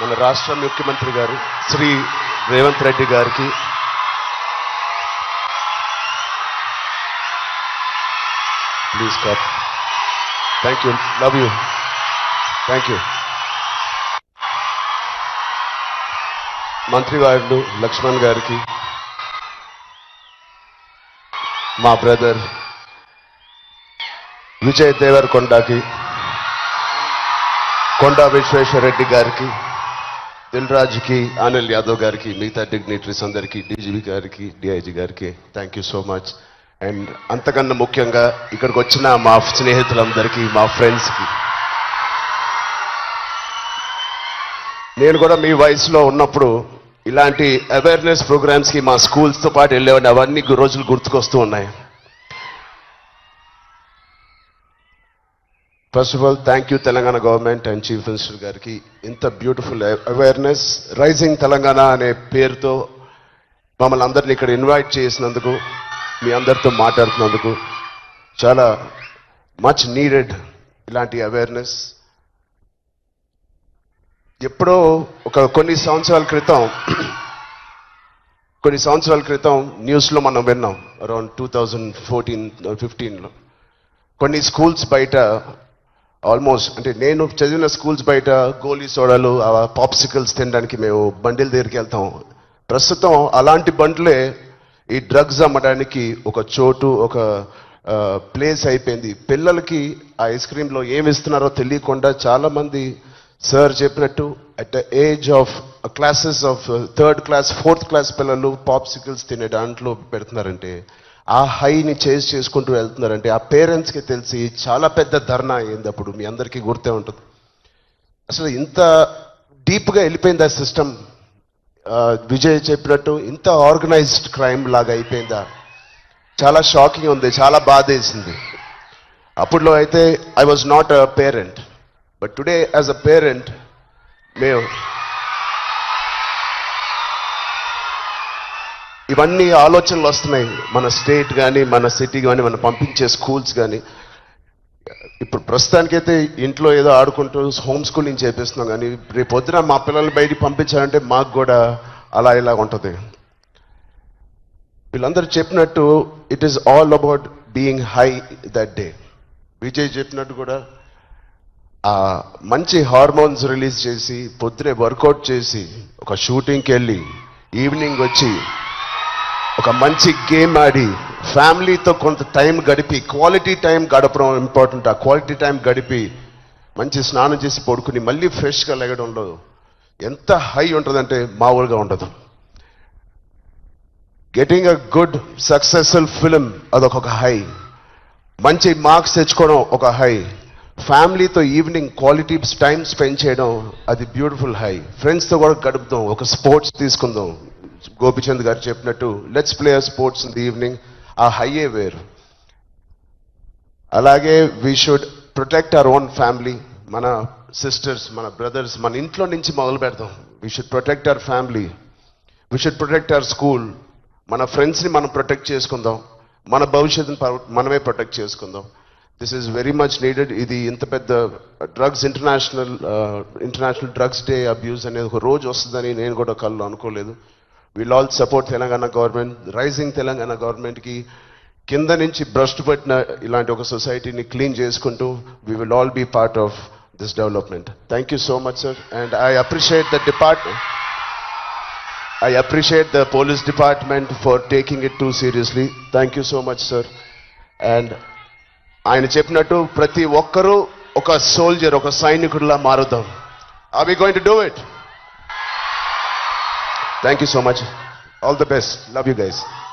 మన రాష్ట్ర ముఖ్యమంత్రి గారు శ్రీ రేవంత్ రెడ్డి గారికి. Please cap thank you love you thank you మంత్రివారులు Laxman గారికి మా బ్రదర్ విజయ్ దేవరకొండకి కొండా విశ్వేశ్వరరెడ్డి గారికి దిల్ రాజుకి యాదవ్ గారికి మిగతా డిగ్నిటరీస్ అందరికీ డీజీబీ గారికి డిఐజీ గారికి thank you so much and అంతకన్నా ముఖ్యంగా ఇక్కడికి వచ్చిన మా స్నేహితులందరికీ మా ఫ్రెండ్స్కి నేను కూడా మీ వయసులో ఉన్నప్పుడు ఇలాంటి అవేర్నెస్ ప్రోగ్రామ్స్కి మా స్కూల్స్తో పాటు వెళ్ళేవాడిని. అవన్నీ రోజులు గుర్తుకొస్తూ ఉన్నాయి. First of all thank you Telangana government and chief minister గారికి. ఇంత బ్యూటిఫుల్ అవేర్నెస్ రైజింగ్ తెలంగాణ అనే పేరుతో మమ్మల్ని అందరిని ఇక్కడ ఇన్వైట్ చేసినందుకు మీ అందరితో మాట్లాడుతున్నందుకు చాలా మచ్ నీడెడ్ ఇలాంటి అవేర్నెస్ ఎప్పుడో ఒక కొన్ని సంవత్సరాల క్రితం కొన్ని సంవత్సరాల క్రితం న్యూస్లో మనం విన్నాం అరౌండ్ టూ థౌజండ్ ఫోర్టీన్ ఫిఫ్టీన్లో కొన్ని స్కూల్స్ బయట ఆల్మోస్ట్ అంటే నేను చదివిన స్కూల్స్ బయట గోలీ సోడాలు పాప్సికల్స్ తినడానికి మేము బండిల దగ్గరికి వెళ్తాం. ప్రస్తుతం అలాంటి బండ్లే ఈ డ్రగ్స్ అమ్మడానికి ఒక చోటు ఒక ప్లేస్ అయిపోయింది. పిల్లలకి ఆ ఐస్ క్రీమ్లో ఏమి ఇస్తున్నారో తెలియకుండా చాలామంది సార్ చెప్పినట్టు at the age of classes of third class fourth class పిల్లలు పాప్సికల్స్ తినే దాంట్లో పెడుతున్నారంటే ఆ హైని చేజ్ చేసుకుంటూ వెళ్తున్నారంటే ఆ పేరెంట్స్కి తెలిసి చాలా పెద్ద ధర్నా అయింది అప్పుడు. మీ అందరికీ గుర్తే ఉంటుంది. అసలు ఇంత డీప్గా వెళ్ళిపోయింది ఆ సిస్టమ్. విజయ్ చెప్పినట్టు ఇంత ఆర్గనైజ్డ్ క్రైమ్ లాగా అయిపోయిందా? చాలా షాకింగ్ ఉంది చాలా బాధ వేసింది. అప్పుడులో అయితే I was not a parent but today as a parent మేము ఇవన్నీ ఆలోచనలు వస్తున్నాయి. మన స్టేట్ కానీ మన సిటీ కానీ మనం పంపించే స్కూల్స్ కానీ ఇప్పుడు ప్రస్తుతానికైతే ఇంట్లో ఏదో ఆడుకుంటూ హోమ్ స్కూలింగ్ చేపిస్తున్నాం కానీ రేపు పొద్దున మా పిల్లల్ని బయటికి పంపించాలంటే మాకు కూడా అలా ఇలా ఉంటుంది. వీళ్ళందరూ చెప్పినట్టు it is all about being high that day Vijay చెప్పినట్టు కూడా ఆ మంచి హార్మోన్స్ రిలీజ్ చేసి పొద్దునే వర్కౌట్ చేసి ఒక షూటింగ్కి వెళ్ళి ఈవినింగ్ వచ్చి ఒక మంచి గేమ్ ఆడి ఫ్యామిలీతో కొంత టైం గడిపి క్వాలిటీ టైం గడపడం ఇంపార్టెంట్. ఆ క్వాలిటీ టైం గడిపి మంచి స్నానం చేసి పడుకుని మళ్ళీ ఫ్రెష్గా లెగడంలో ఎంత హై ఉంటుందంటే మామూలుగా ఉండదు. Getting a good successful film అదొక హై. మంచి మార్క్స్ తెచ్చుకోవడం ఒక హై. ఫ్యామిలీతో ఈవినింగ్ క్వాలిటీ టైం స్పెండ్ చేయడం అది బ్యూటిఫుల్ హై. ఫ్రెండ్స్తో కూడా గడుపుదాం ఒక స్పోర్ట్స్ తీసుకుందాం. గోపిచంద్ గారు చెప్పినట్టు let's play sports in the evening ఆ హైయే వేరు. అలాగే we should protect our own family మన సిస్టర్స్ మన బ్రదర్స్ మన ఇంట్లో నుంచి మొదలు పెడదాం. We should protect our family we should protect our school మన ఫ్రెండ్స్ని మనం ప్రొటెక్ట్ చేసుకుందాం. మన భవిష్యత్తుని మనమే ప్రొటెక్ట్ చేసుకుందాం. This is very much needed ఇది ఇంత పెద్ద drugs international international drugs day abuse అనేది ఒక రోజు వస్తుందని నేను కూడా కళ్ళు అనుకోలేదు. Will all support Telangana government rising Telangana గవర్నమెంట్కి కింద నుంచి భ్రష్టు పట్టిన ఇలాంటి ఒక సొసైటీని క్లీన్ చేసుకుంటూ we will all be part of this development thank you so much sir and I appreciate the department I appreciate the police department for taking it too seriously thank you so much sir and ఆయన చెప్పినట్టు ప్రతి ఒక్కరూ ఒక soldier ఒక సైనికుడిలా మారుదాం. Are we going to do it Thank you so much. All the best. Love you guys.